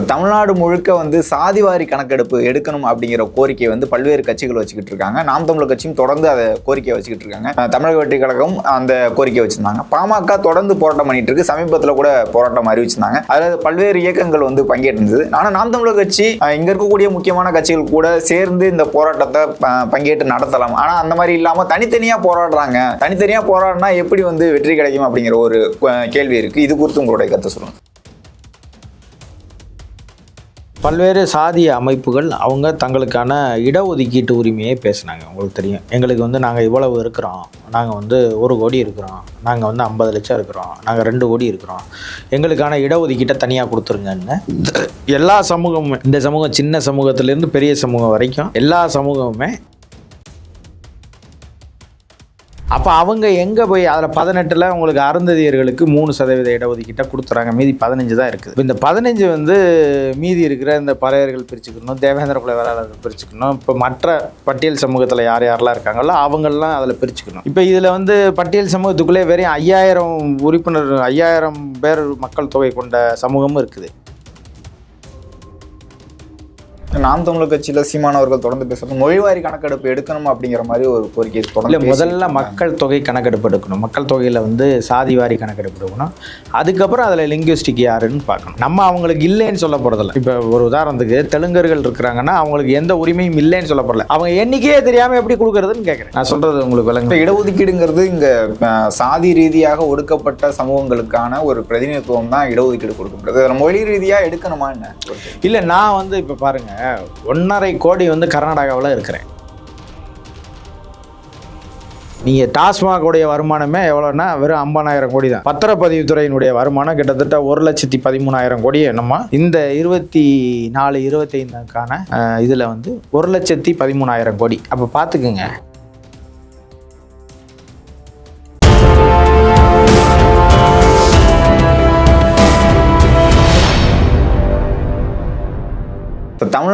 இப்போ தமிழ்நாடு முழுக்க வந்து சாதிவாரி கணக்கெடுப்பு எடுக்கணும் அப்படிங்கிற கோரிக்கையை வந்து பல்வேறு கட்சிகள் வச்சுக்கிட்டு இருக்காங்க. நாம் தமிழர் கட்சியும் தொடர்ந்து அதை கோரிக்கையை வச்சுக்கிட்டு இருக்காங்க. தமிழக வெற்றி கழகம் அந்த கோரிக்கையை வச்சிருந்தாங்க. பாமக தொடர்ந்து போராட்டம் பண்ணிட்டு இருக்கு. சமீபத்தில் கூட போராட்டம் அறிவிச்சிருந்தாங்க. அதில் பல்வேறு இயக்கங்கள் வந்து பங்கேற்றிருந்தது. ஆனால் நாம் தமிழர் கட்சி இங்கே இருக்கக்கூடிய முக்கியமான கட்சிகள் கூட சேர்ந்து இந்த போராட்டத்தை ப- பங்கேற்று நடத்தலாம். ஆனால் அந்த மாதிரி இல்லாமல் தனித்தனியாக போராடுறாங்க. தனித்தனியாக போராடினா எப்படி வந்து வெற்றி கிடைக்கும் அப்படிங்கிற ஒரு கேள்வி இருக்குது இது குறித்து உங்களுடைய கருத்தை சொல்லுங்கள் பல்வேறு சாதிய அமைப்புகள் அவங்க தங்களுக்கான இடஒதுக்கீட்டு உரிமையை பேசுனாங்க. உங்களுக்கு தெரியும். எங்களுக்கு வந்து நாங்கள் இவ்வளவு இருக்கிறோம். நாங்கள் வந்து ஒரு கோடி இருக்கிறோம். நாங்கள் வந்து ஐம்பது லட்சம் இருக்கிறோம். நாங்கள் ரெண்டு கோடி இருக்கிறோம். எங்களுக்கான இடஒதுக்கீட்டை தனியாக கொடுத்துருங்கன்னு எல்லா சமூகமும் இந்த சமூகம் சின்ன சமூகத்திலேருந்து பெரிய சமூகம் வரைக்கும் எல்லா சமூகமுமே அப்போ அவங்க எங்கே போய் அதில் பதினெட்டில் உங்களுக்கு அருந்ததியர்களுக்கு மூணு சதவீத இடஒதுக்கீட்டை கொடுத்துறாங்க. மீதி பதினஞ்சு தான் இருக்குது. இப்போ இந்த பதினஞ்சு வந்து மீதி இருக்கிற இந்த பறையர்கள் பிரிச்சுக்கணும் தேவேந்திர குல வேளாளர்கள் பிரிச்சுக்கணும். இப்போ மற்ற பட்டியல் சமூகத்தில் யார் யாரெல்லாம் இருக்காங்களோ அவங்கெல்லாம் அதில் பிரிச்சுக்கணும். இப்போ இதில் வந்து பட்டியல் சமூகத்துக்குள்ளே வெறும் ஐயாயிரம் உறுப்பினர் ஐயாயிரம் பேர் மக்கள் தொகை கொண்ட சமூகமும் இருக்குது. நாம் தமிழர் கட்சியில சீமானவர்கள் தொடர்ந்து பேசுறது மொழிவாரி கணக்கெடுப்பு எடுக்கணும் அப்படிங்கிற மாதிரி ஒரு கோரிக்கை தொடர்ந்து முதல்ல. மக்கள் தொகை கணக்கெடுப்பு எடுக்கணும். மக்கள் தொகையில் வந்து சாதி வாரி கணக்கெடுப்பு எடுக்கணும். அதுக்கப்புறம் அதில் லிங்குவிஸ்டிக் யாருன்னு பார்க்கணும். நம்ம அவங்களுக்கு இல்லைன்னு சொல்ல போகிறதில்ல இப்போ ஒரு உதாரணத்துக்கு தெலுங்கர்கள் இருக்கிறாங்கன்னா அவங்களுக்கு எந்த உரிமையும் இல்லைன்னு சொல்ல போகிறல அவங்க எண்ணிக்கையே தெரியாமல் எப்படி கொடுக்குறதுன்னு கேட்குறேன் நான் சொல்கிறது உங்களுக்கு விளங்கு இடஒதுக்கீடுங்கிறது இங்க சாதி ரீதியாக ஒடுக்கப்பட்ட சமூகங்களுக்கான ஒரு பிரதிநிதித்துவம் தான் இடஒதுக்கீடு கொடுக்கப்படுது. அதுல மொழி ரீதியா எடுக்கணுமா என்ன. இல்லை நான் வந்து இப்போ பாருங்க ஒன்றரை கோடி வந்து கர்நாடகாவில் இருக்கிறேன். நீங்கள் டாஸ்மாக் உடைய வருமானமே எவ்வளோன்னா வெறும் ஐம்பதாயிரம் கோடி தான். பத்திரப்பதிவுத்துறையினுடைய வருமானம் கிட்டத்தட்ட ஒரு லட்சத்தி பதிமூணாயிரம் கோடி என்னமோ. இந்த இருபத்தி நாலு இருபத்தைந்துக்கான இதில் வந்து ஒரு லட்சத்தி பதிமூணாயிரம் கோடி. அப்போ பார்த்துக்குங்க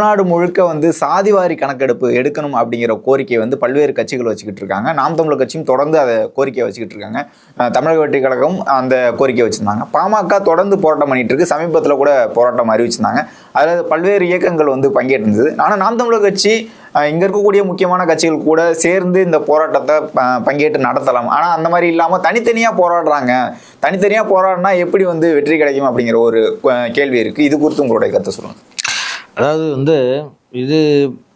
தமிழ்நாடு முழுக்க வந்து சாதிவாரி கணக்கெடுப்பு எடுக்கணும் அப்படிங்கிற கோரிக்கையை வந்து பல்வேறு கட்சிகள் வச்சுக்கிட்டு இருக்காங்க. நாம் தமிழர் கட்சியும் தொடர்ந்து அதை கோரிக்கையை வச்சுக்கிட்டு இருக்காங்க. தமிழக வெற்றி கழகம் அந்த கோரிக்கையை வச்சுருந்தாங்க. பாமக தொடர்ந்து போராட்டம் பண்ணிட்டு இருக்கு. சமீபத்தில் கூட போராட்டம் அறிவிச்சிருந்தாங்க. அதில் பல்வேறு இயக்கங்கள் வந்து பங்கேற்றிருந்தது. ஆனால் நாம் தமிழர் கட்சி இங்கே இங்க இருக்கக்கூடிய முக்கியமான கட்சிகள் கூட சேர்ந்து இந்த போராட்டத்தை ப- பங்கேற்று நடத்தலாம். ஆனால் அந்த மாதிரி இல்லாமல் தனித்தனியாக போராடுறாங்க. தனித்தனியாக போராடினா எப்படி வந்து வெற்றி கிடைக்கும் அப்படிங்கிற ஒரு கேள்வி இருக்கு. இது குறித்து உங்களுடைய கருத்தை சொல்லுங்க. அதாவது வந்து இது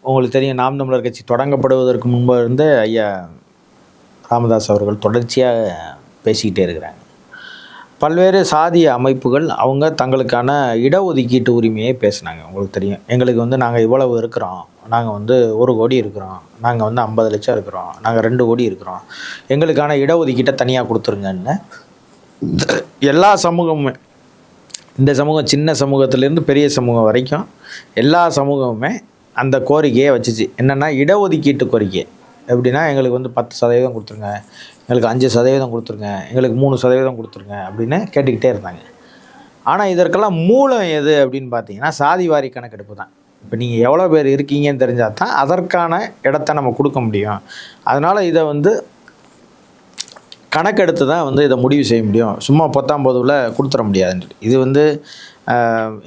உங்களுக்கு தெரியும் நாம் தமிழர் கட்சி தொடங்கப்படுவதற்கு முன்பாக இருந்து ஐயா ராமதாஸ் அவர்கள் தொடர்ச்சியாக பேசிக்கிட்டே இருக்கிறாங்க. பல்வேறு சாதிய அமைப்புகள் அவங்க தங்களுக்கான இடஒதுக்கீட்டு உரிமையை பேசுனாங்க. உங்களுக்கு தெரியும் எங்களுக்கு வந்து நாங்கள் இவ்வளவு இருக்கிறோம் நாங்கள் வந்து ஒரு கோடி இருக்கிறோம் நாங்கள் வந்து ஐம்பது லட்சம் இருக்கிறோம் நாங்கள் ரெண்டு கோடி இருக்கிறோம் எங்களுக்கான இடஒதுக்கீட்டை தனியாக கொடுத்துருங்கன்னு எல்லா சமூகமுமே இந்த சமூகம் சின்ன சமூகத்திலேருந்து பெரிய சமூகம் வரைக்கும் எல்லா சமூகமுமே அந்த கோரிக்கையை வச்சுச்சு. என்னென்னா இடஒதுக்கீட்டு கோரிக்கை. எப்படின்னா எங்களுக்கு வந்து பத்து சதவீதம் கொடுத்துருங்க. எங்களுக்கு அஞ்சு சதவீதம் கொடுத்துருங்க. எங்களுக்கு மூணு சதவீதம் கொடுத்துருங்க அப்படின்னு கேட்டுக்கிட்டே இருந்தாங்க. ஆனால் இதற்கெல்லாம் மூலம் எது அப்படின்னு பார்த்தீங்கன்னா சாதிவாரி கணக்கெடுப்பு தான். இப்போ நீங்கள் எவ்வளோ பேர் இருக்கீங்கன்னு தெரிஞ்சால் தான் அதற்கான இடத்த நம்ம கொடுக்க முடியும். அதனால் இதை வந்து கணக்கெடுத்து தான் வந்து இதை முடிவு செய்ய முடியும். சும்மா பத்தாம் போதுவில் கொடுத்துட முடியாதுன்னு இது வந்து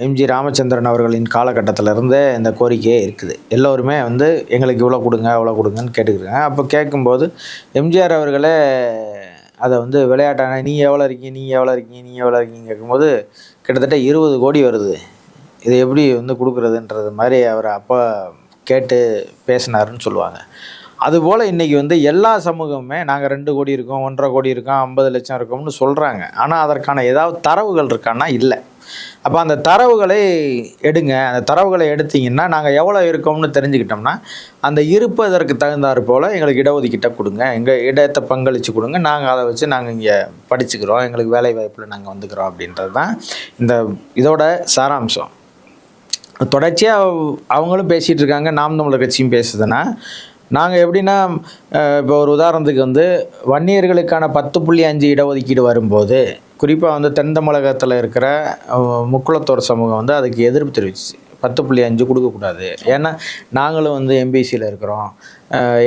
எம்ஜி ராமச்சந்திரன் அவர்களின் காலகட்டத்தில் இருந்தே இந்த கோரிக்கையே இருக்குது. எல்லோருமே வந்து எங்களுக்கு இவ்வளோ கொடுங்க அவ்வளோ கொடுங்கன்னு கேட்டுக்கிறாங்க அப்போ கேட்கும்போது எம்ஜிஆர் அவர்களே அதை வந்து விளையாட்டான நீ எவ்வளோ இருக்கீங்க நீ எவ்வளோ இருக்கீங்க நீ எவ்வளோ இருக்கீங்க கேட்கும்போது கிட்டத்தட்ட இருபது கோடி வருது. இதை எப்படி வந்து கொடுக்குறதுன்றது மாதிரி அவர் அப்போ கேட்டு பேசினாருன்னு சொல்லுவாங்க. அதுபோல் இன்றைக்கி வந்து எல்லா சமூகமுமே நாங்கள் ரெண்டு கோடி இருக்கோம் ஒன்றரை கோடி இருக்கோம் ஐம்பது லட்சம் இருக்கோம்னு சொல்கிறாங்க ஆனால் அதற்கான ஏதாவது தரவுகள் இருக்கான்னா இல்லை. அப்போ அந்த தரவுகளை எடுங்க. அந்த தரவுகளை எடுத்தீங்கன்னா நாங்கள் எவ்வளோ இருக்கோம்னு தெரிஞ்சுக்கிட்டோம்னா அந்த இருப்பதற்கு தகுந்தாற் போல் எங்களுக்கு இடஒதுக்கீட்டை கொடுங்க. எங்கள் இடத்தை பங்களித்து கொடுங்க. நாங்கள் அதை வச்சு நாங்கள் இங்கே படிச்சுக்கிறோம். எங்களுக்கு வேலை வாய்ப்பில் நாங்கள் வந்துக்கிறோம் அப்படின்றது தான் இந்த இதோட சாராம்சம். தொடர்ச்சியாக அவங்களும் பேசிகிட்டு இருக்காங்க. நாம் தமிழர் கட்சியும் பேசுதுன்னா நாங்கள் எப்படின்னா இப்போ ஒரு உதாரணத்துக்கு வந்து வன்னியர்களுக்கான பத்து புள்ளி அஞ்சு இடஒதுக்கீடு வரும்போது குறிப்பாக வந்து தென் தமிழகத்தில் இருக்கிற முக்குளத்தோர் சமூகம் வந்து அதுக்கு எதிர்ப்பு தெரிவிச்சு பத்து புள்ளி அஞ்சு கொடுக்கக்கூடாது. ஏன்னா நாங்களும் வந்து எம்பிசியில் இருக்கிறோம்.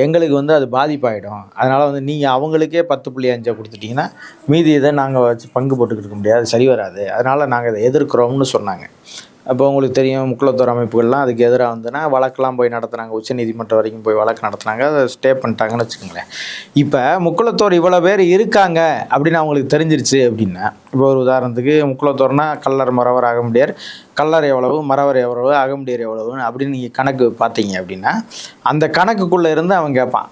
எங்களுக்கு வந்து அது பாதிப்பாயிடும். அதனால் வந்து நீங்கள் அவங்களுக்கே பத்து புள்ளி அஞ்சை கொடுத்துட்டிங்கன்னா மீதி இதை நாங்கள் வச்சு பங்கு போட்டுக்கிட்டு இருக்க முடியாது சரி வராது. அதனால் நாங்கள் இதை எதிர்க்கிறோம்னு சொன்னாங்க. அப்போ உங்களுக்கு தெரியும் முக்குளத்தோர் அமைப்புகள்லாம் அதுக்கு எதிராக வந்துன்னா வழக்கெல்லாம் போய் நடத்துனாங்க. உச்சநீதிமன்றம் வரைக்கும் போய் வழக்கு நடத்துனாங்க. அதை ஸ்டே பண்ணிட்டாங்கன்னு வச்சுக்கோங்களேன். இப்போ முக்குளத்தோர் இவ்வளோ பேர் இருக்காங்க அப்படின்னு அவங்களுக்கு தெரிஞ்சிருச்சு அப்படின்னா இப்போ ஒரு உதாரணத்துக்கு முக்குளத்தோர்னா கல்லர் மறவர் அகமுடியார் கல்லர் எவ்வளவு மறவர் எவ்வளவு அகமுடியார் எவ்வளவு அப்படின்னு நீங்கள் கணக்கு பார்த்தீங்க அப்படின்னா அந்த கணக்குக்குள்ளே இருந்து அவன் கேட்பான்.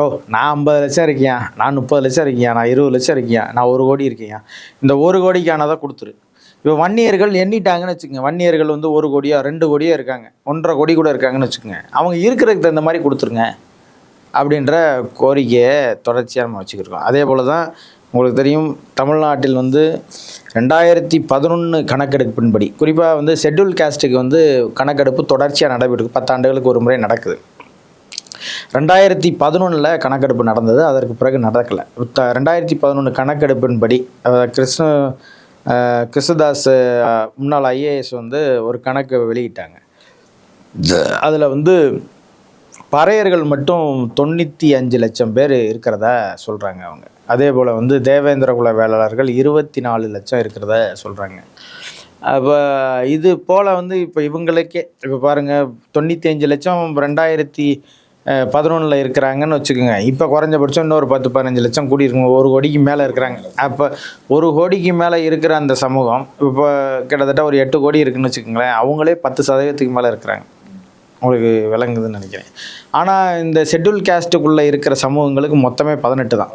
ஓ நான் ஐம்பது லட்சம் இருக்கியா? நான் முப்பது லட்சம் இருக்கியா? நான் இருபது லட்சம் இருக்கியா? நான் ஒரு கோடி இருக்கியா? இந்த ஒரு கோடிக்கானதை கொடுத்துரு. இப்போ வன்னியர்கள் எண்ணிட்டாங்கன்னு வச்சுக்கோங்க. வன்னியர்கள் வந்து ஒரு கோடியா ரெண்டு கோடியா இருக்காங்க. ஒன்றரை கோடி கூட இருக்காங்கன்னு வச்சுக்கோங்க. அவங்க இருக்கிறதுக்கு தகுந்த மாதிரி கொடுத்துருங்க அப்படின்ற கோரிக்கையை தொடர்ச்சியாக நம்ம வச்சுக்கிருக்கோம். அதே போல் தான் உங்களுக்கு தெரியும் தமிழ்நாட்டில் வந்து ரெண்டாயிரத்தி பதினொன்று கணக்கெடுப்பின்படி குறிப்பாக வந்து ஷெட்யூல் காஸ்ட்டுக்கு வந்து கணக்கெடுப்பு தொடர்ச்சியாக நடைபெற்று பத்தாண்டுகளுக்கு ஒரு முறை நடக்குது. ரெண்டாயிரத்தி பதினொன்றில் கணக்கெடுப்பு நடந்தது அதற்கு பிறகு நடக்கலை. ரெண்டாயிரத்தி பதினொன்று கணக்கெடுப்பின்படி கிருஷ்ண கிருஷ்ணதாஸ் முன்னாள் ஐஏஎஸ் வந்து ஒரு கணக்கு வெளியிட்டாங்க. அதில் வந்து பறையர்கள் மட்டும் தொண்ணூற்றி அஞ்சு லட்சம் பேர் இருக்கிறதா சொல்கிறாங்க அவங்க. அதே போல் வந்து தேவேந்திர குல வேளாளர்கள் இருபத்தி நாலு லட்சம் இருக்கிறத சொல்கிறாங்க அப்போ இது போல் வந்து இப்போ இவங்களுக்கே இப்போ பாருங்கள் தொண்ணூற்றி அஞ்சு லட்சம் ரெண்டாயிரத்தி பதினொன்றில் இருக்கிறாங்கன்னு வச்சுக்கோங்க. இப்போ குறைஞ்சபட்சம் இன்னொரு பத்து பதினஞ்சு லட்சம் கூடி இருக்குங்க ஒரு கோடிக்கு மேலே இருக்கிறாங்க. அப்போ ஒரு கோடிக்கு மேலே இருக்கிற அந்த சமூகம் இப்போ கிட்டத்தட்ட ஒரு எட்டு கோடி இருக்குன்னு வச்சுக்கோங்களேன் அவங்களே பத்து சதவீதத்துக்கு மேலே இருக்கிறாங்க. உங்களுக்கு விளங்குதுன்னு நினைக்கிறேன். ஆனால் இந்த ஷெட்யூல் கேஸ்ட்டுக்குள்ளே இருக்கிற சமூகங்களுக்கு மொத்தமே பதினெட்டு தான்.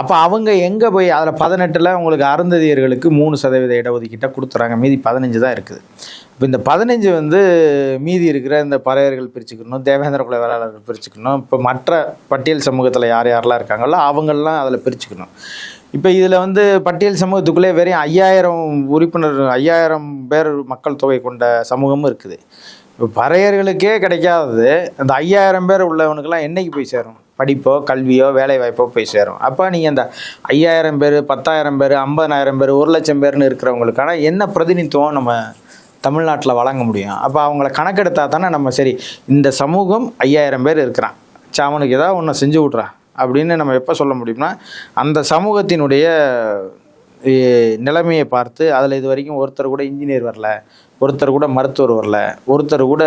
அப்போ அவங்க எங்கே போய் அதில் பதினெட்டில் உங்களுக்கு அருந்ததியர்களுக்கு மூணு சதவீத இடஒதுக்கீட்டை கொடுத்துறாங்க. மீதி பதினஞ்சு தான் இருக்குது. இப்போ இந்த பதினஞ்சு வந்து மீதி இருக்கிற இந்த பறையர்கள் பிரிச்சுக்கணும் தேவேந்திர குல வேளாளர்கள் பிரிச்சுக்கணும். இப்போ மற்ற பட்டியல் சமூகத்தில் யார் யாரெல்லாம் இருக்காங்களோ அவங்கெல்லாம் அதில் பிரிச்சுக்கணும். இப்போ இதில் வந்து பட்டியல் சமூகத்துக்குள்ளே வெறும் ஐயாயிரம் உறுப்பினர் ஐயாயிரம் பேர் மக்கள் தொகை கொண்ட சமூகமும் இருக்குது. இப்போ பறையர்களுக்கே கிடைக்காதது அந்த ஐயாயிரம் பேர் உள்ளவனுக்கெல்லாம் என்னைக்கு போய் சேரும்? படிப்போ கல்வியோ வேலை வாய்ப்போ போய் சேரும். அப்போ நீங்கள் அந்த ஐயாயிரம் பேர் பத்தாயிரம் பேர் ஐம்பதாயிரம் பேர் ஒரு லட்சம் பேர்னு இருக்கிறவங்களுக்கான என்ன பிரதிநிதித்துவம் நம்ம தமிழ்நாட்டில் வழங்க முடியும். அப்போ அவங்கள கணக்கெடுத்தா தானே நம்ம சரி இந்த சமூகம் ஐயாயிரம் பேர் இருக்கிறான். சரி அவனுக்கு ஏதாவது ஒன்று செஞ்சு விட்றா. அப்படின்னு நம்ம எப்போ சொல்ல முடியும்னா அந்த சமூகத்தினுடைய நிலைமையை பார்த்து அதில் இது வரைக்கும் ஒருத்தர் கூட இன்ஜினியர் வரல ஒருத்தர் கூட மருத்துவர் வரல ஒருத்தர் கூட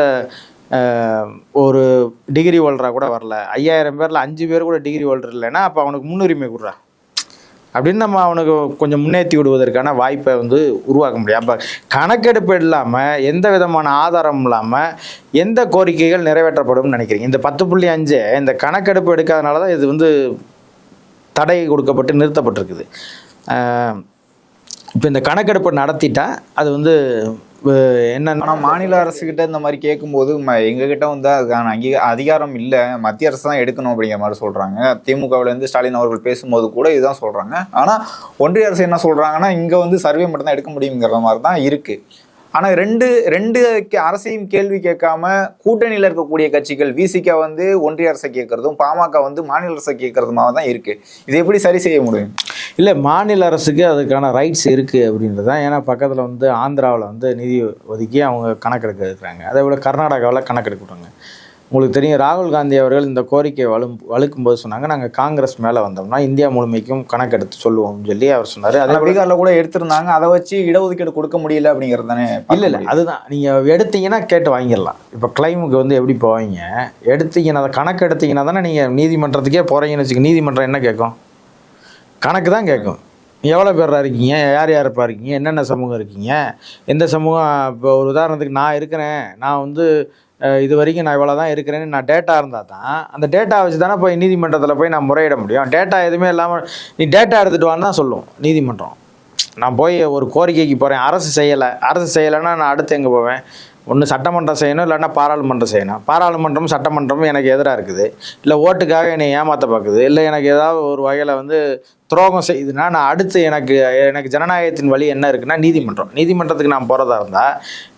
ஒரு டிகிரி ஹோல்டராக கூட வரல ஐயாயிரம் பேரில் அஞ்சு பேர் கூட டிகிரி ஹோல்டர் இல்லைன்னா அப்போ அவனுக்கு முன்னுரிமை கொடுறா. அப்படின்னு நம்ம அவனுக்கு கொஞ்சம் முன்னேற்றி விடுவதற்கான வாய்ப்பை வந்து உருவாக்க முடியும். அப்போ கணக்கெடுப்பு இல்லாமல் எந்த விதமான ஆதாரம் இல்லாமல் எந்த கோரிக்கைகள் நிறைவேற்றப்படும் நினைக்கிறீங்க? இந்த பத்து புள்ளி அஞ்சு இந்த கணக்கெடுப்பு எடுக்காதனால தான் இது வந்து தடை கொடுக்கப்பட்டு நிறுத்தப்பட்டிருக்குது. இப்போ இந்த கணக்கெடுப்பு நடத்திட்டா அது வந்து என்ன என்னன்னா ஆனால் மாநில அரசுக்கிட்ட இந்த மாதிரி கேட்கும்போது ம- எங்ககிட்ட வந்து அதுக்கான அங்கீக அதிகாரம் இல்லை. மத்திய அரசு தான் எடுக்கணும் அப்படிங்கிற மாதிரி சொல்கிறாங்க திமுகவிலேருந்து ஸ்டாலின் அவர்கள் பேசும்போது கூட இதுதான் சொல்கிறாங்க ஆனால் ஒன்றிய அரசு என்ன சொல்கிறாங்கன்னா இங்கே வந்து சர்வே மட்டும்தான் எடுக்க முடியுங்கிற மாதிரி தான் இருக்குது ஆனால் ரெண்டு ரெண்டு கே- அரசையும் கேள்வி கேட்காம கூட்டணியில் இருக்கக்கூடிய கட்சிகள் விசிக வந்து ஒன்றிய அரசை கேட்கறதும் பாமக வந்து மாநில அரசை கேட்கறதுமாக தான் இருக்குது இதை எப்படி சரி செய்ய முடியும்? இல்லை மாநில அரசுக்கு அதுக்கான ரைட்ஸ் இருக்குது அப்படின்றது தான். ஏன்னா பக்கத்தில் வந்து ஆந்திராவில் வந்து நிதி ஒதுக்கி அவங்க கணக்கெடுக்க இருக்கிறாங்க. அதே போல் கர்நாடகாவில் கணக்கெடுக்கிறாங்க உங்களுக்கு தெரியும் ராகுல் காந்தி அவர்கள் இந்த கோரிக்கை வலு வலுக்கும்போது சொன்னாங்க நாங்கள் காங்கிரஸ் மேலே வந்தோம்னா இந்தியா முழுமைக்கும் கணக்கெடுத்து சொல்லுவோம்னு சொல்லி அவர் சொன்னார். அதே பீகாரில் கூட எடுத்திருந்தாங்க. அதை வச்சு இடஒதுக்கீடு கொடுக்க முடியல அப்படிங்கிறது தானே இல்லை இல்லை அதுதான். நீங்கள் எடுத்தீங்கன்னா கேட்டு வாங்கிடலாம். இப்போ கிளைமுக்கு வந்து எப்படி போவீங்க? எடுத்தீங்கன்னா அதை கணக்கு எடுத்தீங்கன்னா தானே நீங்கள் நீதிமன்றத்துக்கே போகிறீங்கன்னு வச்சுக்க நீதிமன்றம் என்ன கேட்கும்? கணக்கு தான் கேட்கும். எவ்வளோ பேரா இருக்கீங்க? யார் யாருப்பா இருக்கீங்க? என்னென்ன சமூகம் இருக்கீங்க? எந்த சமூகம் இப்போ ஒரு உதாரணத்துக்கு நான் இருக்கிறேன். நான் வந்து இது வரைக்கும் நான் இவ்வளோ தான் இருக்கிறேன்னு நான் டேட்டா இருந்தால் தான் அந்த டேட்டா வச்சு தானே போய் நீதிமன்றத்தில் போய் நான் முறையிட முடியும். டேட்டா எதுவுமே இல்லாமல் நீ டேட்டா எடுத்துகிட்டு வான்னு தான் சொல்லும் நீதிமன்றம். நான் போய் ஒரு கோரிக்கைக்கு போகிறேன் அரசு செய்யலை. அரசு செய்யலைன்னா நான் அடுத்து எங்கே போவேன்? ஒன்று சட்டமன்றம் செய்யணும் இல்லைன்னா பாராளுமன்றம் செய்யணும். பாராளுமன்றம் சட்டமன்றமும் எனக்கு எதிராக இருக்குது. இல்லை ஓட்டுக்காக என்னை ஏமாற்ற பார்க்குது. இல்லை எனக்கு ஏதாவது ஒரு வகையில் வந்து துரோகம் செய்யுதுன்னா நான் அடுத்து எனக்கு எனக்கு ஜனநாயகத்தின் வழி என்ன இருக்குன்னா நீதிமன்றம். நீதிமன்றத்துக்கு நான் போகிறதா இருந்தால்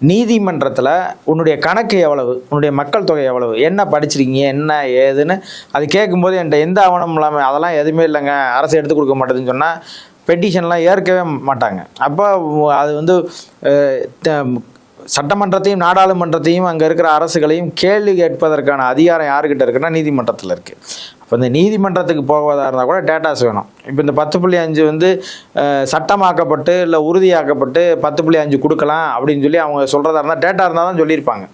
நீதிமன்றத்தில் உன்னுடைய கணக்கு எவ்வளவு உன்னுடைய மக்கள் தொகை எவ்வளவு என்ன படிச்சிருக்கீங்க என்ன ஏதுன்னு அது கேட்கும்போது என்கிட்ட எந்த ஆவணமும் இல்லாமல் அதெல்லாம் எதுவுமே இல்லைங்க அரசு எடுத்து கொடுக்க மாட்டேதுன்னு சொன்னால் பெட்டிஷன்லாம் ஏற்கவே மாட்டாங்க. அப்போ அது வந்து சட்டமன்றத்தையும் நாடாளுமன்றத்தையும் அங்கே இருக்கிற அரசுகளையும் கேள்வி கேட்பதற்கான அதிகாரம் யாருக்கிட்ட இருக்குன்னா நீதிமன்றத்தில் இருக்குது அப்போ இந்த நீதிமன்றத்துக்கு போவதாக இருந்தால் கூட டேட்டாஸ் வேணும். இப்போ இந்த பத்து புள்ளி அஞ்சு வந்து சட்டமாக்கப்பட்டு இல்லை உறுதியாக்கப்பட்டு பத்து புள்ளி அஞ்சு கொடுக்கலாம் அப்படின்னு சொல்லி அவங்க சொல்கிறதா இருந்தால் டேட்டா இருந்தால் தான் சொல்லியிருப்பாங்க.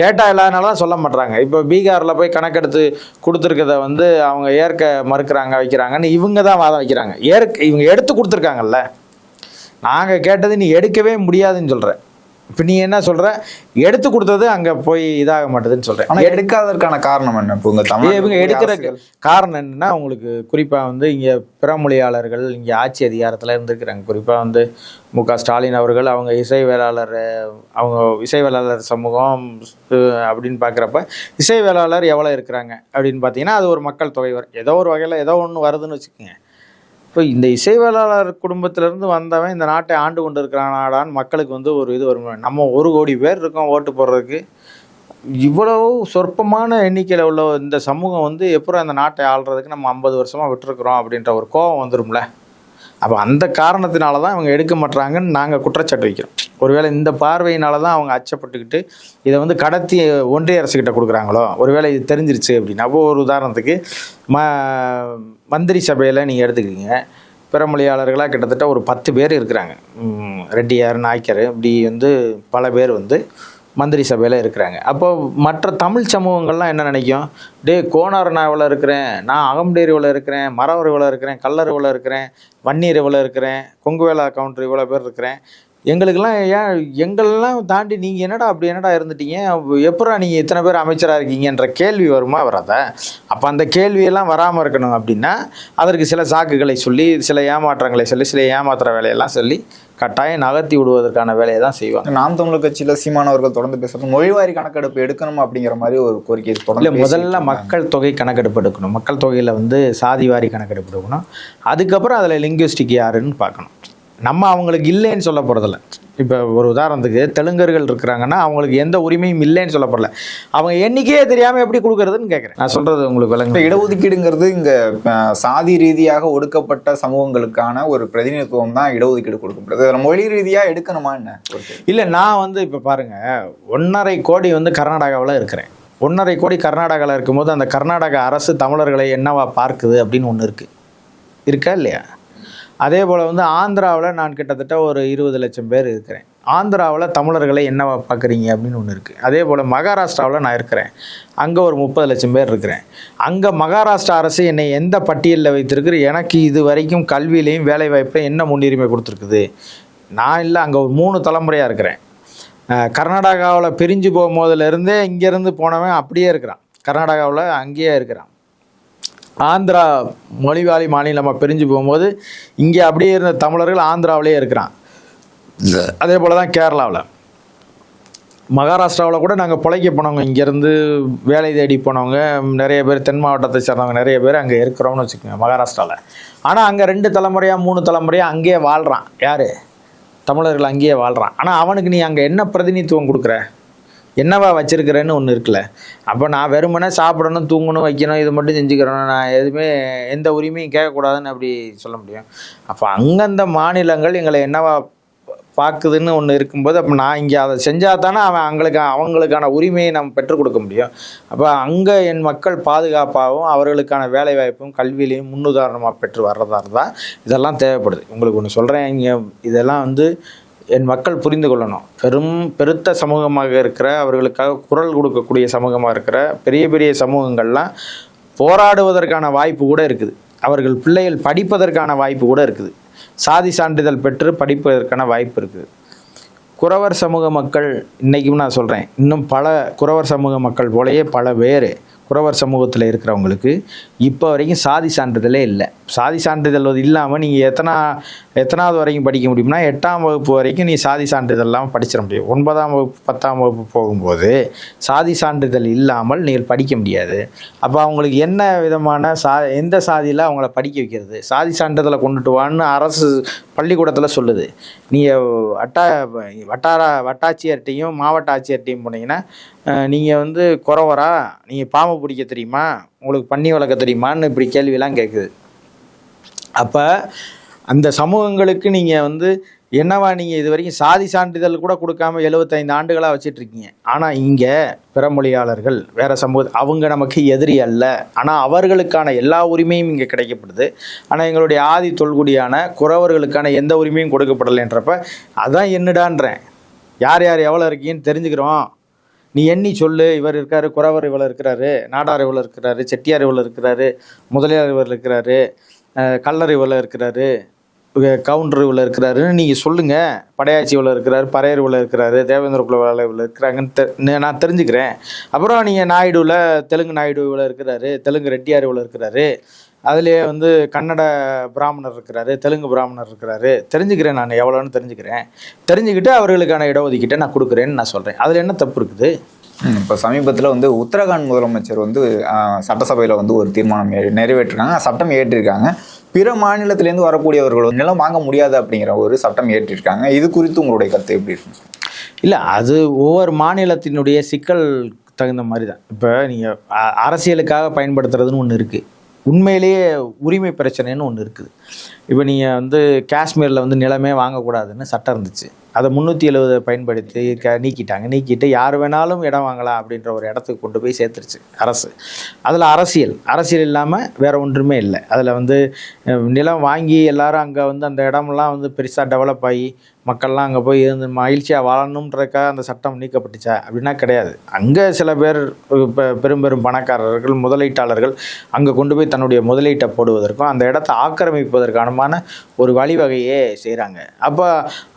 டேட்டா இல்லாதனால தான் சொல்ல மாட்றாங்க. இப்போ பீகாரில் போய் கணக்கெடுத்து கொடுத்துருக்கத வந்து அவங்க ஏற்க மறுக்கிறாங்க வைக்கிறாங்கன்னு இவங்க தான் வாதம் வைக்கிறாங்க. ஏற்க இவங்க எடுத்து கொடுத்துருக்காங்கல்ல. நாங்கள் கேட்டது நீ எடுக்கவே முடியாதுன்னு சொல்கிற இப்போ நீ என்ன சொல்கிற எடுத்து கொடுத்தது அங்கே போய் இதாக மாட்டேதுன்னு சொல்கிறேன் ஆனா எடுக்காததற்கான காரணம் என்ன? இப்போ உங்க ஏய், தமிழ் இவங்க எடுக்கிற காரணம் என்னன்னா உங்களுக்கு குறிப்பாக வந்து இங்கே பிறமொழியாளர்கள் இங்கே ஆட்சி அதிகாரத்தில் இருந்திருக்கிறாங்க. குறிப்பாக வந்து மு க ஸ்டாலின் அவர்கள் அவங்க இசை வேளாளர் அவங்க இசை வேளாளர் சமூகம் அப்படின்னு பார்க்குறப்ப இசை வேளாளர் எவ்வளோ இருக்கிறாங்க அப்படின்னு பார்த்தீங்கன்னா அது ஒரு மக்கள் தொகை ஏதோ ஒரு வகையில் ஏதோ ஒன்று வருதுன்னு வச்சுக்கோங்க. இப்போ இந்த இசைவேளாளர் குடும்பத்திலேருந்து வந்தவன் இந்த நாட்டை ஆண்டு கொண்டு இருக்கிறானாடான்னு மக்களுக்கு வந்து ஒரு இது வரும்? நம்ம ஒரு கோடி பேர் இருக்கோம் ஓட்டு போடுறதுக்கு. இவ்வளவு சொற்பமான எண்ணிக்கையில் உள்ள இந்த சமூகம் வந்து எப்பறம் அந்த நாட்டை ஆள்றதுக்கு நம்ம ஐம்பது வருஷமாக விட்டுருக்குறோம் அப்படின்ற ஒரு கோபம் வந்துடும்ல அப்போ அந்த காரணத்தினால தான் இவங்க எடுக்க மாட்றாங்கன்னு நாங்கள் குற்றச்சாட்டு வைக்கிறோம். ஒருவேளை இந்த பார்வையினால தான் அவங்க அச்சப்பட்டுக்கிட்டு இதை வந்து கடத்தி ஒன்றிய அரசுக்கிட்ட கொடுக்குறாங்களோ? ஒருவேளை இது தெரிஞ்சிருச்சு அப்படின்னா அப்போ ஒரு உதாரணத்துக்கு ம மந்திரி சபையில் நீங்கள் எடுத்துக்கிங்க. பிறமொழியாளர்களாக கிட்டத்தட்ட ஒரு பத்து பேர் இருக்கிறாங்க. ரெட்டியார் நாய்க்கர் இப்படி வந்து பல பேர் வந்து மந்திரி சபையில் இருக்கிறாங்க. அப்போ மற்ற தமிழ் சமூகங்கள்லாம் என்ன நினைக்கும்? டே கோனார் நான் இவ்வளோ இருக்கிறேன் நான் அகம்டேரி இவ்வளோ இருக்கிறேன் மரவர் இவ்வளோ இருக்கிறேன் கல்லர் இவ்வளோ இருக்கிறேன் வன்னீர் இவ்வளோ இருக்கிறேன் கொங்குவேலா கவுண்டர் இவ்வளோ பேர் இருக்கிறேன். எங்களுக்கெல்லாம் ஏன் எங்களெல்லாம் தாண்டி நீங்கள் என்னடா அப்படி என்னடா இருந்துட்டீங்க? எப்படா நீங்கள் இத்தனை பேர் அமைச்சராக இருக்கீங்கன்ற கேள்வி வருமா வராத? அப்போ அந்த கேள்வியெல்லாம் வராமல் இருக்கணும் அப்படின்னா அதற்கு சில சாக்குகளை சொல்லி சில ஏமாற்றங்களை சொல்லி சில ஏமாத்துற வேலையெல்லாம் சொல்லி கட்டாயம் நகர்த்தி விடுவதற்கான வேலையை தான் செய்வாங்க. நாம் தமிழர் கட்சியில சீமானவர்கள் தொடர்ந்து பேசுறது மொழிவாரி கணக்கெடுப்பு எடுக்கணும் அப்படிங்கிற மாதிரி ஒரு கோரிக்கை இல்லை தொடர்ந்து முதல்ல. மக்கள் தொகை கணக்கெடுப்பு எடுக்கணும். மக்கள் தொகையில் வந்து சாதி வாரி கணக்கெடுப்பு எடுக்கணும். அதுக்கப்புறம் அதில் லிங்குவிஸ்டிக் யாருன்னு பார்க்கணும். நம்ம அவங்களுக்கு இல்லைன்னு சொல்ல போகிறதில்ல இப்போ ஒரு உதாரணத்துக்கு தெலுங்கர்கள் இருக்கிறாங்கன்னா அவங்களுக்கு எந்த உரிமையும் இல்லைன்னு சொல்ல போகிறல அவங்க எண்ணிக்கையே தெரியாமல் எப்படி கொடுக்கறதுன்னு கேட்குறேன் நான் சொல்கிறது உங்களுக்கு விளங்கு இடஒதுக்கீடுங்கிறது இங்க சாதி ரீதியாக ஒடுக்கப்பட்ட சமூகங்களுக்கான ஒரு பிரதிநிதித்துவம் தான் இடஒதுக்கீடு கொடுக்கப்படுது. அதுல மொழி ரீதியா எடுக்கணுமா என்ன. இல்லை நான் வந்து இப்போ பாருங்க ஒன்றரை கோடி வந்து கர்நாடகாவில் இருக்கிறேன். ஒன்றரை கோடி கர்நாடகாவில் இருக்கும்போது அந்த கர்நாடக அரசு தமிழர்களை என்னவா பார்க்குது அப்படின்னு ஒன்று இருக்குது இருக்கா இல்லையா? அதே போல் வந்து ஆந்திராவில் நான் கிட்டத்தட்ட ஒரு இருபது லட்சம் பேர் இருக்கிறேன். ஆந்திராவில் தமிழர்களை என்ன பார்க்குறீங்க அப்படின்னு ஒன்று இருக்குது அதே போல் மகாராஷ்டிராவில் நான் இருக்கிறேன். அங்கே ஒரு முப்பது லட்சம் பேர் இருக்கிறேன். அங்கே மகாராஷ்டிரா அரசு என்னை எந்த பட்டியலில் வைத்திருக்கு எனக்கு இது வரைக்கும் கல்வியிலையும் வேலைவாய்ப்பில் என்ன முன்னுரிமை கொடுத்துருக்குது? நான் இல்லை அங்கே ஒரு மூணு தலைமுறையாக இருக்கிறேன். கர்நாடகாவில் பிரிஞ்சு போகும்போதுலேருந்தே இங்கேருந்து போனவன் அப்படியே இருக்கிறான். கர்நாடகாவில் அங்கேயே இருக்கிறான். ஆந்திரா மொழிவாளி மாநிலமாக பிரிஞ்சு போகும்போது இங்கே அப்படியே இருந்த தமிழர்கள் ஆந்திராவிலேயே இருக்கிறான். அதே போல் தான் கேரளாவில். மகாராஷ்டிராவில் கூட நாங்கள் பிழைக்க போனவங்க இங்கேருந்து வேலை தேடி போனவங்க நிறைய பேர் தென் மாவட்டத்தை சேர்ந்தவங்க நிறைய பேர் அங்கே இருக்கிறோம்னு வச்சுக்கோங்க மகாராஷ்டிராவில் ஆனால் அங்கே ரெண்டு தலைமுறையாக மூணு தலைமுறையாக அங்கேயே வாழ்கிறான் யார்? தமிழர்கள் அங்கேயே வாழ்கிறான் ஆனால் அவனுக்கு நீ அங்கே என்ன பிரதிநிதித்துவம் கொடுக்குற? என்னவா வச்சிருக்கிறேன்னு ஒன்று இருக்குல்ல. அப்போ நான் வெறுமனே சாப்பிடணும் தூங்கணும் வைக்கணும் இது மட்டும் செஞ்சுக்கிறேன் நான் எதுவுமே எந்த உரிமையும் கேட்கக்கூடாதுன்னு அப்படி சொல்ல முடியும். அப்போ அங்கந்த மாநிலங்கள் எங்களை என்னவா பார்க்குதுன்னு ஒன்று இருக்கும்போது அப்போ நான் இங்கே அதை செஞ்சால் தானே அவன் அவங்களுக்கு அவங்களுக்கான உரிமையை நம்ம பெற்றுக் கொடுக்க முடியும். அப்போ அங்கே என் மக்கள் பாதுகாப்பாகவும் அவர்களுக்கான வேலைவாய்ப்பும் கல்வியிலையும் முன்னுதாரணமாக பெற்று வர்றதா இருந்தால் இதெல்லாம் தேவைப்படுது. உங்களுக்கு ஒன்று சொல்கிறேன் இங்கே இதெல்லாம் வந்து என் மக்கள் புரிந்து கொள்ளணும். பெரும் பெருத்த சமூகமாக இருக்கிற அவர்களுக்காக குரல் கொடுக்கக்கூடிய சமூகமாக இருக்கிற பெரிய பெரிய சமூகங்கள்லாம் போராடுவதற்கான வாய்ப்பு கூட இருக்குது. அவர்கள் பிள்ளைகள் படிப்பதற்கான வாய்ப்பு கூட இருக்குது. சாதி சான்றிதழ் பெற்று படிப்பதற்கான வாய்ப்பு இருக்குது. குறவர் சமூக மக்கள் இன்றைக்கும் நான் சொல்கிறேன் இன்னும் பல குறவர் சமூக மக்கள் போலயே பல பேர் குறவர் சமூகத்தில் இருக்கிறவங்களுக்கு இப்போ வரைக்கும் சாதி சான்றிதழே இல்லை. சாதி சான்றிதழ் இல்லாமல் நீங்கள் எத்தனா எத்தனாவது வரைக்கும் படிக்க முடியும்னா எட்டாம் வகுப்பு வரைக்கும் நீ சாதி சான்றிதழ் இல்லாமல் படிச்சிட முடியும். ஒன்பதாம் வகுப்பு பத்தாம் வகுப்பு போகும்போது சாதி சான்றிதழ் இல்லாமல் நீங்கள் படிக்க முடியாது. அப்போ அவங்களுக்கு என்ன விதமான சா எந்த சாதியில் அவங்கள படிக்க வைக்கிறது? சாதி சான்றிதழை கொண்டுட்டு வான்னு அரசு பள்ளிக்கூடத்தில் சொல்லுது. நீங்கள் வட்டா வட்டார வட்டாட்சியர்கிட்டையும் மாவட்ட ஆட்சியர்கிட்டையும் போனீங்கன்னா நீங்கள் வந்து குறவரா நீங்கள் பாம்பு பிடிக்க தெரியுமா? உங்களுக்கு பண்ணி வளர்க்க தெரியுமான்னு இப்படி கேள்வியெல்லாம் கேட்குது அப்போ அந்த சமூகங்களுக்கு நீங்கள் வந்து என்னவா நீங்கள் இது வரைக்கும் சாதி சான்றிதழ் கூட கொடுக்காம எழுபத்தைந்து ஆண்டுகளாக வச்சிட்ருக்கீங்க ஆனால் இங்கே பிறமொழியாளர்கள் வேறு சமூக அவங்க நமக்கு எதிரி அல்ல. ஆனால் அவர்களுக்கான எல்லா உரிமையும் இங்கே கிடைக்கப்படுது. ஆனால் எங்களுடைய ஆதி தொல்குடியான குறவர்களுக்கான எந்த உரிமையும் கொடுக்கப்படலைன்றப்ப அதான் என்னடான்றேன். யார் யார் எவ்வளோ இருக்கீங்கன்னு தெரிஞ்சுக்கிறோம். நீ எண்ணி சொல்லு இவர் இருக்காரு குறவர் இவ்வளோ இருக்கிறாரு நாடார் இவ்வளோ இருக்கிறாரு செட்டியார் இவ்வளோ இருக்கிறாரு முதலியார் இவர் இருக்கிறாரு. அஹ் கள்ளர் இருக்கிறாரு. கவுண்டர் இவ்வளோ இருக்கிறாருன்னு நீங்கள் சொல்லுங்கள் படையாச்சி இவ்வளோ இருக்கிறாரு பறையர் இவ்வளோ இருக்கிறாரு தேவேந்திர குல இவ்வளோ இருக்கிறாங்கன்னு தெ நான் தெரிஞ்சுக்கிறேன். அப்புறம் நீங்கள் நாயுடுவில் தெலுங்கு நாயுடு இவ்வளோ இருக்கிறாரு தெலுங்கு ரெட்டியார் இவ்வளோ இருக்கிறாரு. அதுலேயே வந்து கன்னட பிராமணர் இருக்கிறாரு தெலுங்கு பிராமணர் இருக்கிறாரு. தெரிஞ்சுக்கிறேன் நான் எவ்வளோன்னு தெரிஞ்சுக்கிறேன். தெரிஞ்சுக்கிட்டு அவர்களுக்கான இடஒதுக்கீட்டை நான் கொடுக்குறேன்னு நான் சொல்கிறேன் அதில் என்ன தப்பு இருக்குது? இப்போ சமீபத்தில் வந்து உத்தரகாண்ட் முதலமைச்சர் வந்து சட்டசபையில் வந்து ஒரு தீர்மானம் நிறைவேற்றிருக்காங்க. சட்டம் ஏற்றிருக்காங்க. பிற மாநிலத்திலேருந்து வரக்கூடியவர்கள் நிலம் வாங்க முடியாது அப்படிங்கிற ஒரு சட்டம் ஏற்றிருக்காங்க. இது குறித்து உங்களுடைய கருத்து எப்படி இருக்கு? இல்லை அது ஒவ்வொரு மாநிலத்தினுடைய சிக்கல் தகுந்த மாதிரி தான் இப்போ நீங்கள் அரசியலுக்காக பயன்படுத்துறதுன்னு ஒன்று இருக்குது உண்மையிலேயே உரிமை பிரச்சனைன்னு ஒன்று இருக்குது. இப்போ நீங்கள் வந்து காஷ்மீரில் வந்து நிலமே வாங்கக்கூடாதுன்னு சட்டம் இருந்துச்சு. அதை முந்நூற்றி எழுபதை பயன்படுத்தி க நீக்கிட்டாங்க. நீக்கிட்டு யார் வேணாலும் இடம் வாங்கலாம் அப்படின்ற ஒரு இடத்துக்கு கொண்டு போய் சேர்த்துருச்சு அரசு. அதில் அரசியல் அரசியல் இல்லாமல் வேறு ஒன்றுமே இல்லை. அதில் வந்து நிலம் வாங்கி எல்லாரும் அங்கே வந்து அந்த இடமெல்லாம் வந்து பெருசாக டெவலப் ஆகி மக்கள்லாம் அங்கே போய் இருந்து மகிழ்ச்சியாக வாழணுன்றதுக்காக அந்த சட்டம் நீக்கப்பட்டுச்சா? அப்படின்னா கிடையாது. அங்கே சில பேர் இப்போ பெரும் பெரும் பணக்காரர்கள் முதலீட்டாளர்கள் அங்கே கொண்டு போய் தன்னுடைய முதலீட்டை போடுவதற்கும் அந்த இடத்த ஆக்கிரமிப்பதற்கானமான ஒரு வழிவகையே செய்கிறாங்க அப்போ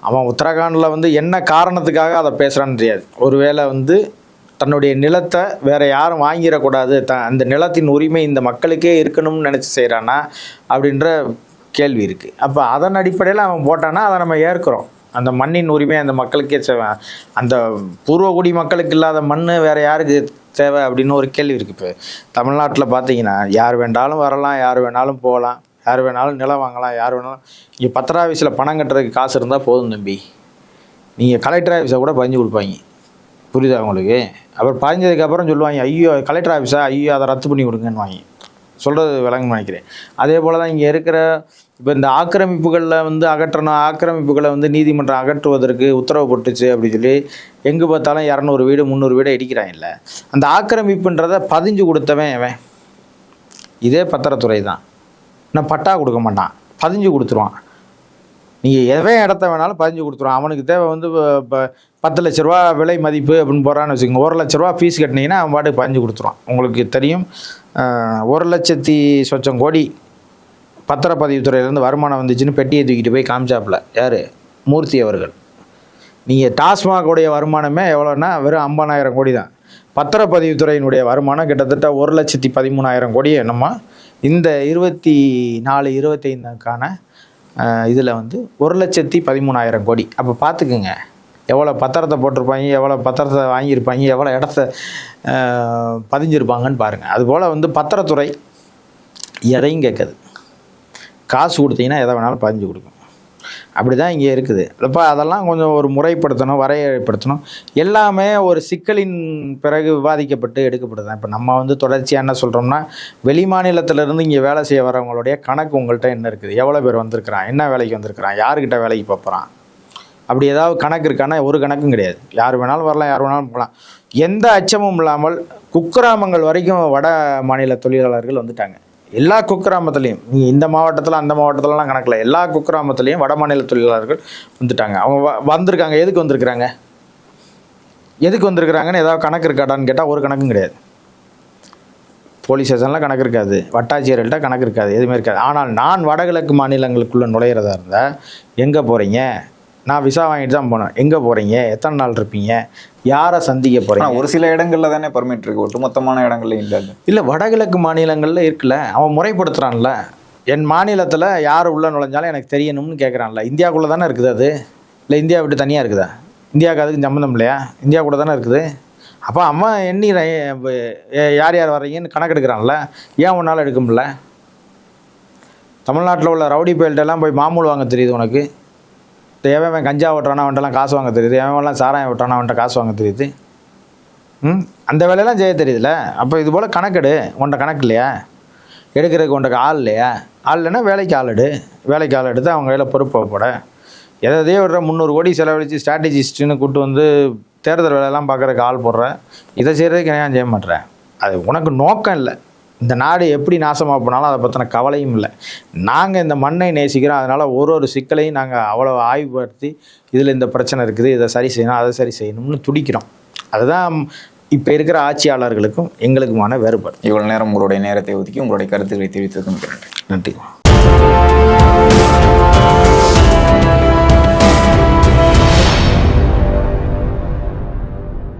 அவன் உத்தரகாண்டில் வந்து என்ன காரணத்துக்காக அதை பேசுகிறான்னு தெரியாது. ஒருவேளை வந்து தன்னுடைய நிலத்தை வேற யாரும் வாங்கிடக்கூடாது. த அந்த நிலத்தின் உரிமை இந்த மக்களுக்கே இருக்கணும்னு நினச்சி செய்கிறானா அப்படின்ற கேள்வி இருக்குது அப்போ அதன் அடிப்படையில் அவன் போட்டானா அதை நம்ம ஏற்கிறோம். அந்த மண்ணின் உரிமை அந்த மக்களுக்கே தேவை. அந்த பூர்வகுடி மக்களுக்கு இல்லாத மண் வேறு யாருக்கு தேவை அப்படின்னு ஒரு கேள்வி இருக்குது இப்போ. தமிழ்நாட்டில் பார்த்தீங்கன்னா யார் வேண்டாலும் வரலாம் யார் வேணாலும் போகலாம் யார் வேணாலும் நிலம் வாங்கலாம் யார் வேணாலும் இங்கே பத்திர ஆஃபீஸில் பணம் கட்டுறதுக்கு காசு இருந்தால் போதும் தம்பி. நீங்கள் கலெக்டர் ஆஃபீஸை கூட பதிஞ்சு கொடுப்பாங்க. புரியுதா உங்களுக்கு? அப்புறம் பதிஞ்சதுக்கப்புறம் சொல்லுவாங்க ஐயோ கலெக்டர் ஆஃபீஸா ஐயோ அதை ரத்து பண்ணி கொடுங்கன்னு வாங்கி சொல்கிறது விளங்குன்னு நினைக்கிறேன். அதே போல் தான் இங்கே இருக்கிற இப்போ இந்த ஆக்கிரமிப்புகளில் வந்து அகற்றணும் ஆக்கிரமிப்புகளை வந்து நீதிமன்றம் அகற்றுவதற்கு உத்தரவு போட்டுச்சு அப்படின்னு சொல்லி எங்கே பார்த்தாலும் இரநூறு வீடு முந்நூறு வீடு இடிக்கிறாங்கல்ல அந்த ஆக்கிரமிப்புன்றதை பதிஞ்சு கொடுத்தவன் அவன் இதே பத்திரத்துறை தான். நான் பட்டா கொடுக்க மாட்டான். பதிஞ்சு கொடுத்துருவான். நீங்கள் எவன் இடத்த வேணாலும் பதிஞ்சு கொடுத்துருவான். அவனுக்கு தேவை வந்து இப்போ பத்து லட்ச ரூபா விலை மதிப்பு அப்படின்னு போகிறான்னு வச்சுக்கோங்க. ஒரு லட்ச ரூபா ஃபீஸ் கட்டினீங்கன்னா அவன் பாட்டுக்கு பதிஞ்சு கொடுத்துருவான். உங்களுக்கு தெரியும் ஒரு லட்சத்தி சொச்சம் கோடி பத்திரப்பதிவுத்துறையிலேருந்து வருமானம் வந்துச்சுன்னு பெட்டியை தூக்கிட்டு போய் காமிச்சாப்புல. யார்? மூர்த்தி அவர்கள். நீங்கள் டாஸ்மாகோடைய வருமானமே எவ்வளோன்னா வெறும் ஐம்பதாயிரம் கோடி தான். பத்திரப்பதிவுத்துறையினுடைய வருமானம் கிட்டத்தட்ட ஒரு லட்சத்தி பதிமூணாயிரம் கோடி என்னமோ. இந்த இருபத்தி நாலு இருபத்தைந்துக்கான இதில் வந்து ஒரு லட்சத்தி பதிமூணாயிரம் கோடி. அப்போ பார்த்துக்குங்க எவ்வளோ பத்திரத்தை போட்டிருப்பாங்க எவ்வளோ பத்திரத்தை வாங்கியிருப்பாங்க எவ்வளோ இடத்த பதிஞ்சிருப்பாங்கன்னு பாருங்கள் அதுபோல் வந்து பத்திரத்துறை எதையும் கேட்குது. காசு கொடுத்தீங்கன்னா எதை வேணாலும் பதிஞ்சு கொடுக்கும். அப்படி தான் இங்கே இருக்குது. அப்போ அதெல்லாம் கொஞ்சம் ஒரு முறைப்படுத்தணும் வரையறைப்படுத்தணும். எல்லாமே ஒரு சிக்கலின் பிறகு விவாதிக்கப்பட்டு எடுக்கப்படுது இப்போ நம்ம வந்து தொடர்ச்சியாக என்ன சொல்கிறோம்னா வெளி மாநிலத்திலேருந்து இங்கே வேலை செய்ய வரவங்களுடைய கணக்கு உங்கள்கிட்ட என்ன இருக்குது? எவ்வளோ பேர் வந்திருக்கிறான்? என்ன வேலைக்கு வந்திருக்கிறான்? யாருக்கிட்ட வேலைக்கு போகிறான் அப்படி ஏதாவது கணக்கு இருக்கான்னா ஒரு கணக்கும் கிடையாது. யார் வேணாலும் வரலாம் யார் வேணாலும் போகலாம். எந்த அச்சமும் இல்லாமல் குக்கிராமங்கள் வரைக்கும் வட மாநில தொழிலாளர்கள் வந்துட்டாங்க. எல்லா குக்கிராமத்துலேயும் இந்த மாவட்டத்தில் அந்த மாவட்டத்திலலாம் கணக்கில் எல்லா குக்கிராமத்துலேயும் வட மாநில தொழிலாளர்கள் வந்துட்டாங்க. அவங்க வ- வந்திருக்காங்க. எதுக்கு வந்திருக்கிறாங்க? எதுக்கு வந்திருக்கிறாங்கன்னு ஏதாவது கணக்கு இருக்காடான்னு கேட்டால் ஒரு கணக்கும் கிடையாது. போலீஸ் ஸ்டேஷனில் கணக்கு இருக்காது. வட்டாட்சியர்கள்ட்ட கணக்கு இருக்காது. எதுவுமே இருக்காது. ஆனால் நான் வடகிழக்கு மாநிலங்களுக்குள்ளே நுழையிறதா இருந்தால் எங்கே போகிறீங்க நான் விசா வாங்கிட்டு தான் போனேன். எங்கே போகிறீங்க எத்தனை நாள் இருப்பீங்க? யாரை சந்திக்க போகிறீங்க ஒரு சில இடங்கள்ல தானே பர்மிட் இருக்கு. ஒட்டுமொத்தமான இடங்கள்ல இல்ல. இல்லை வடகிழக்கு மாநிலங்களில் இருக்குல்ல. அவன் முறைப்படுத்துகிறான்ல என் மாநிலத்தில் யார் உள்ளே நுழைஞ்சாலும் எனக்கு தெரியணும்னு கேட்குறான்ல இந்தியாவுக்குள்ளே தானே இருக்குது அது? இல்லை இந்தியா விட்டு தனியாக இருக்குதா? இந்தியாவுக்கு அதுக்கு சம்மந்தம் இல்லையா? இந்தியா கூட தானே இருக்குது? அப்போ அவன் எண்ணி யார் யார் வர்றீங்கன்னு கணக்கெடுக்கிறான்ல. ஏன் உன்னால் எடுக்க முடியல? தமிழ்நாட்டில் உள்ள ரவுடி பயல்கிட்டலாம் போய் மாமூல் வாங்க தெரியுது உனக்கு. இந்த எவன் கஞ்சா ஓட்டுறானா அவன்கிட்டலாம் காசு வாங்க தெரியுது. எவன்லாம் சாராயம் ஓட்டுறானா அவன்கிட்ட காசு வாங்க தெரியுது. ம்? அந்த வேலையெல்லாம் செய்ய தெரியுதுல்ல? அப்போ இது போல் கணக்கெடு. உன்ட்ட கணக்கு இல்லையா? எடுக்கிறதுக்கு உன்ட்ட ஆள் இல்லையா? ஆள் இல்லைன்னா வேலைக்கு ஆள் எடு. வேலைக்கு ஆள் எடுத்து அவங்க கையில் பொறுப்பை போட எதையோ ஒரு முந்நூறு கோடி செலவழித்து ஸ்ட்ராட்டஜிஸ்ட்டுன்னு கூட்டு வந்து தேர்தல் வேலையெல்லாம் பார்க்குறதுக்கு ஆள் போடுறேன் இதை செய்கிறதுக்கு நான் செய்ய மாட்டேறேன் அது உனக்கு நோக்கம் இல்லை. இந்த நாடு எப்படி நாசமாக போனாலும் அதை பற்றின கவலையும் இல்லை. நாங்கள் இந்த மண்ணை நேசிக்கிறோம். அதனால் ஒரு ஒரு சிக்கலையும் நாங்கள் அவ்வளோ ஆய்வுபடுத்தி இதில் இந்த பிரச்சனை இருக்குது இதை சரி செய்யணும் அதை சரி செய்யணும்னு துடிக்கிறோம். அதுதான் இப்போ இருக்கிற ஆட்சியாளர்களுக்கும் எங்களுக்குமான வேறுபாடு. இவ்வளவு நேரம் உங்களுடைய நேரத்தை ஒதுக்கி உங்களுடைய கருத்துக்களை தெரிவித்ததுக்கு நன்றி. நன்றி.